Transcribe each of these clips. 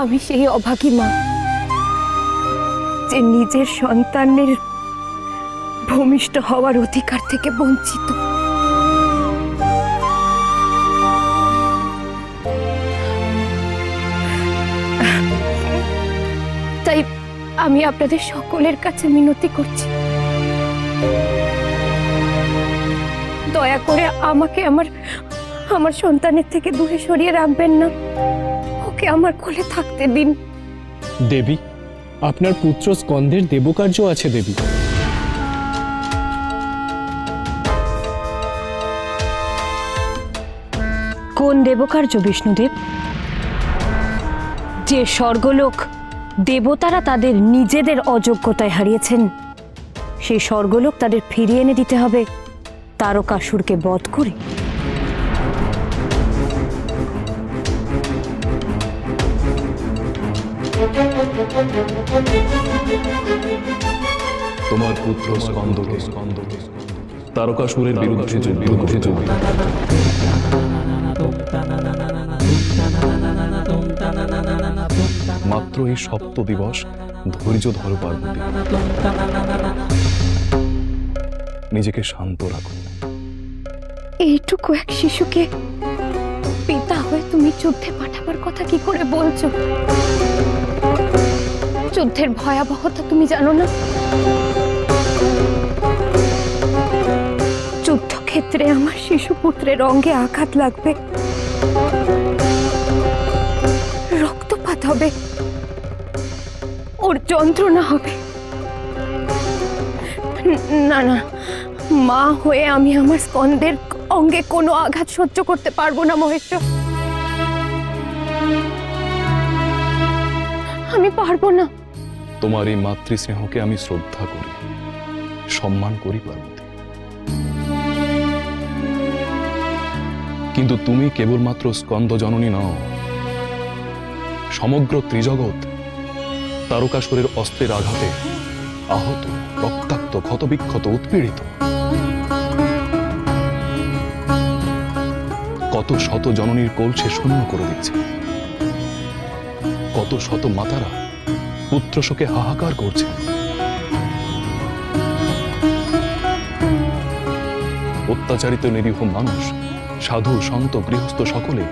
আমি সেই অভাগী মা যে নিজের সন্তানের ভূমিষ্ঠ হওয়ার অধিকার থেকে বঞ্চিত। তাই আমি আপনাদের সকলের কাছে মিনতি করছি। দয়া করে আমাকে আমার আমার সন্তানের থেকে দূরে সরিয়ে রাখবেন না। ওকে আমার কোলে থাকতে দিন। দেবী আপনার পুত্র স্কন্দের দেবকার্য আছে দেবী। কোন দেবকার্য বিষ্ণুদেব? যে স্বর্গলোক দেবতারা তাদের নিজেদের অযোগ্যতায় হারিয়েছেন সেই স্বর্গলোক তাদের ফিরিয়ে এনে দিতে হবে। তারকাসুরকে বধ করে। তোমার পুত্র স্কন্দকে স্কন্দকে তারকাসুরের বিরুদ্ধে মাত্র এই সপ্ত দিবস ধৈর্য ধরো নিজেকে শান্ত রাখো। এইটুকু এক শিশুকে পিতা হয়ে তুমি যুদ্ধে পাঠাবার কথা কি করে বলছো? যুদ্ধের ভয়াবহতা তুমি জানো না? যুদ্ধক্ষেত্রে আমার শিশু পুত্রের অঙ্গে আঘাত লাগবে। রক্তপাত হবে। ওর যন্ত্রণা হবে। না না, মা হয়ে আমি আমার স্কন্দের অঙ্গে কোনো আঘাত সহ্য করতে পারব না মহেশ্বর আমি পারব না। তোমার এই মাতৃস্নেহকে আমি শ্রদ্ধা করি, সম্মান করি, পার্বতী। কিন্তু তুমি কেবলমাত্র স্কন্দ জননী নও, সমগ্র ত্রিজগৎ তারকাসুরের অস্ত্রের আঘাতে আহত, রক্তাক্ত, ক্ষতবিক্ষত, উৎপীড়িত। কত শত জননীর কোল সে শূন্য করে দিচ্ছে। কত শত মাতারা পুত্র শোকে হাহাকার করছে। অত্যাচারিত নিরীহ মানুষ, সাধু, সন্ত, গৃহস্থ সকলে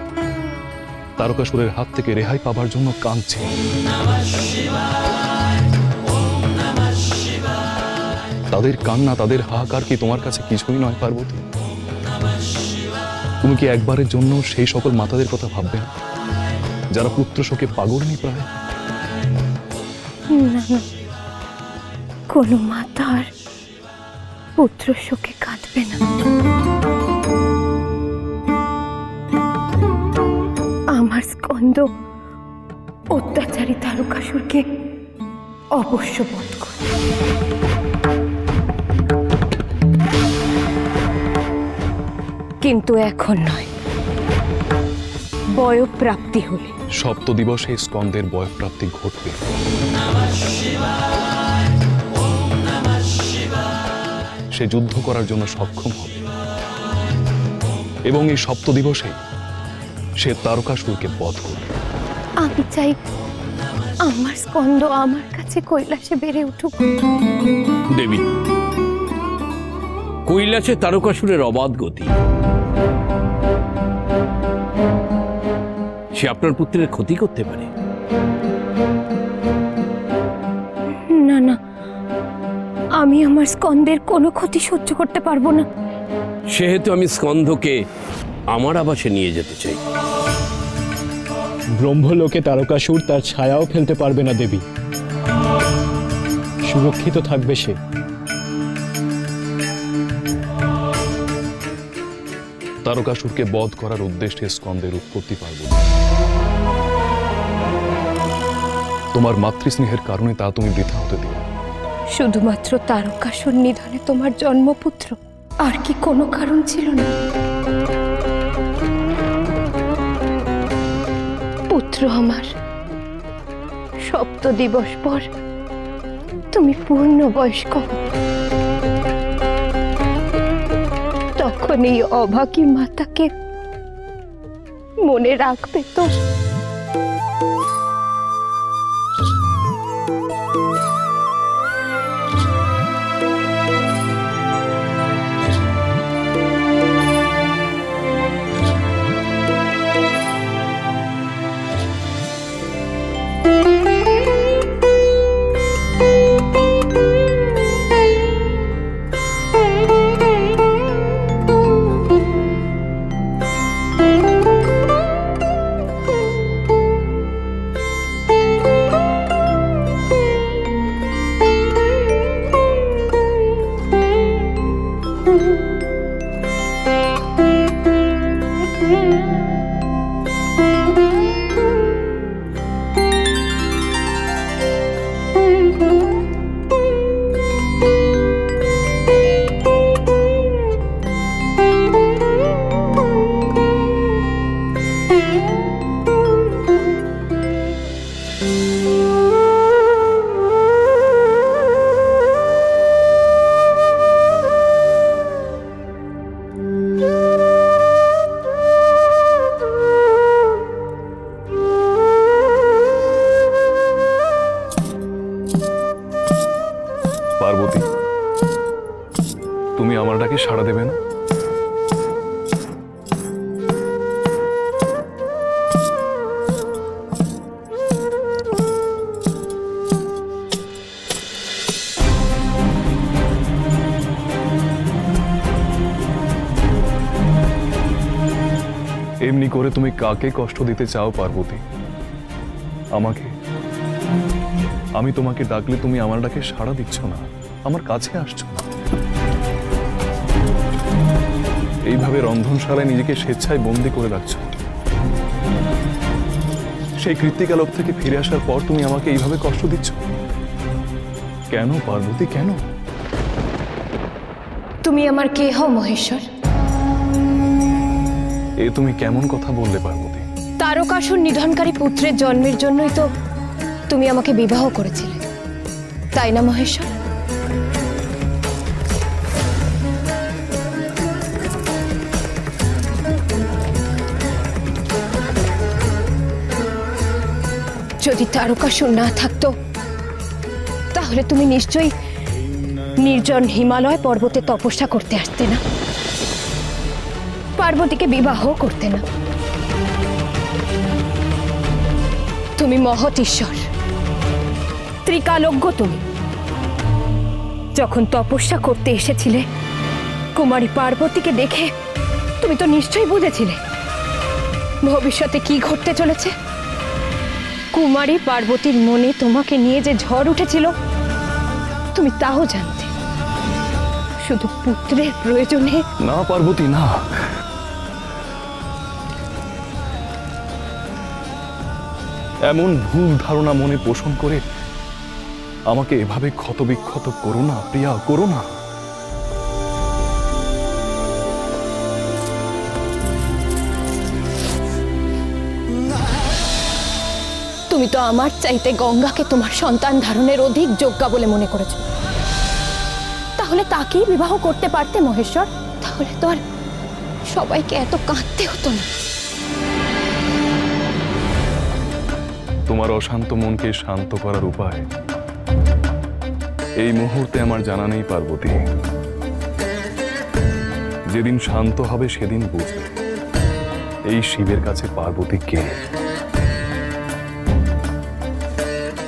তারকাসুরের হাত থেকে রেহাই পাবার জন্য কাঁদছে। তাদের কান্না, তাদের হাহাকার কি তোমার কাছে কিছুই নয়, পার্বতী? তুমি কি একবারের জন্য সেই সকল মাতাদের কথা ভাববে? না যারা পুত্র শোকে পাগলনি প্রায়? না কোনো মাতা পুত্র শোকে কাঁদবে না। আমার স্কন্দ অত্যাচারী তারকাসুরকে অবশ্য বোধ করবে কিন্তু এখন নয়। বয়প্রাপ্তি হলে। সপ্ত দিবসে স্কন্দের বয়প্রাপ্তি ঘটবে। সে যুদ্ধ করার জন্য সক্ষম হবে। এবং এই সপ্ত দিবসে সে তারকাসুরকে বধ করবে। আমি চাই আমার স্কন্দ আমার কাছে কৈলাসে বেড়ে উঠুক। দেবী কৈলাসে তারকাসুরের অবাধ গতি। সে আপনার পুত্রের ক্ষতি করতে পারে। না না। আমি আমার স্কন্দের কোনো ক্ষতি সহ্য করতে পারব না। সেহেতু আমি স্কন্ধকে আমার আবাসে নিয়ে যেতে চাই। ব্রহ্মলোকে তারকাসুর তার ছায়াও ফেলতে পারবে না দেবী। সুরক্ষিত থাকবে সে। তারকাসুরকে বধ করার উদ্দেশ্যে স্কন্দের উৎপত্তি পারব তোমার মাতৃস্নেহের কারণে তা তুমি বৃথা হতে দিও। শুধুমাত্র তারকাসুর নিধনে তোমার জন্মপুত্র। আর কি কোনো কারণ ছিল না। পুত্র আমার সপ্ত দিবস পর তুমি পূর্ণ বয়স্ক। তখন এই অভাগী মাতাকে মনে রাখবে তো আমার ডাকে সাড়া দেবে না এমনি করে তুমি কাকে কষ্ট দিতে চাও, পার্বতী? আমাকে? আমি তোমাকে ডাকলে তুমি আমার ডাকে সাড়া দিচ্ছ না, আমার কাছে আসছো না। এইভাবে রন্ধনশালায় নিজেকে স্বেচ্ছায় বন্দি করে রাখছো? সেই কৃত্তিকালোক থেকে ফিরে আসার পর তুমি আমাকে এইভাবে কষ্ট দিচ্ছ? কেন পার্বতী কেন? তুমি আমার কে হও মহেশ্বর? এ তুমি কেমন কথা বললে পার্বতী? তারকাসুর নিধনকারী পুত্রের জন্মের জন্যই তো তুমি আমাকে বিবাহ করেছিলে। তাই না মহেশ্বর? যদি তারকাসুর না থাকতো, তাহলে তুমি নিশ্চয়ই নির্জন হিমালয় পর্বতে তপস্যা করতে আসতে না। পার্বতীকে বিবাহ করতে না। তুমি মহৎ ঈশ্বর। ত্রিকালজ্ঞ তুমি। যখন তপস্যা করতে এসেছিলে, কুমারী পার্বতীকে দেখে তুমি তো নিশ্চয়ই বুঝেছিলে। ভবিষ্যতে কি ঘটতে চলেছে? কুমারী পার্বতীর মনে তোমাকে নিয়ে যে ঝড় উঠেছিল, তুমি তাও জানতে। শুধু পুত্রের প্রয়োজনে। না পার্বতী, না। এমন ভুল ধারণা মনে পোষণ করে আমাকে এভাবে ক্ষতবিক্ষত করো না, প্রিয়া, করো না। তুমি তো আমার চাইতে গঙ্গাকে তোমার সন্তান ধারণের অধিক যোগ্যা বলে মনে করেছ। তাহলে তাকেই বিবাহ করতে পারতে, মহেশ্বর? তাহলে তো আর সবাইকে এত কাঁদতে হতো না। তোমার অশান্ত মনকে শান্ত করার উপায়। এই মুহূর্তে আমার জানা নেই পার্বতী। যেদিন শান্ত হবে, সেদিন বুঝবে। এই শিবের কাছে পার্বতী কে?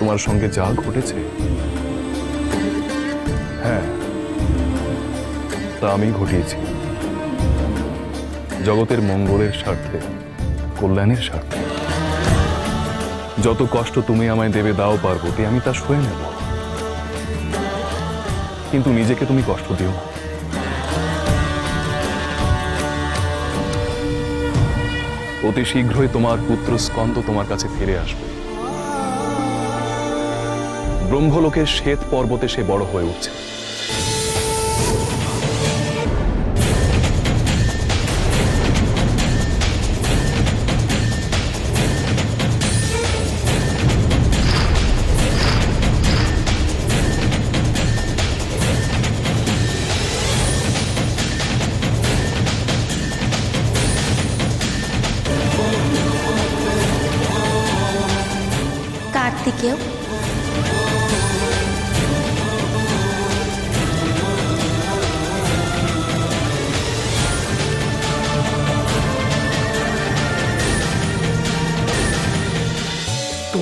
তোমার সঙ্গে যা ঘটেছে? হ্যাঁ তা আমি ঘটিয়েছি। জগতের মঙ্গলের স্বার্থে, কল্যাণের স্বার্থে। যত কষ্ট তুমি আমায় দেবে দাও পার্বতী, আমি তা সয়ে নেব। কিন্তু নিজেকে তুমি কষ্ট দিও না। অতি শীঘ্রই তোমার পুত্র স্কন্দ তোমার কাছে ফিরে আসবে। ব্রহ্মলোকের শ্বেত পর্বতে সে বড় হয়ে উঠছে।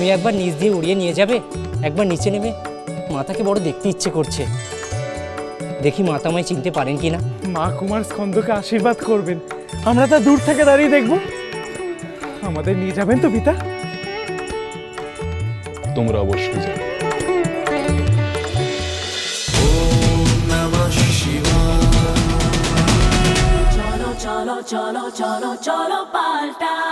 তুমি একবার নিচ দিয়ে উড়িয়ে নিয়ে যাবে? একবার নিচে নেবে? মাতাকে বড় দেখতে ইচ্ছে করছে। দেখি মাতা আমায় চিনতে পারেন কি না মা কুমার স্কন্দকে আশীর্বাদ করবেন। আমরা তা দূর থেকে দাঁড়িয়ে দেখব। আমাদের নিয়ে যাবেন তো পিতা? তোমরা অবশ্যই যাবে। cholo, cholo, cholo, cholo, cholo, pa.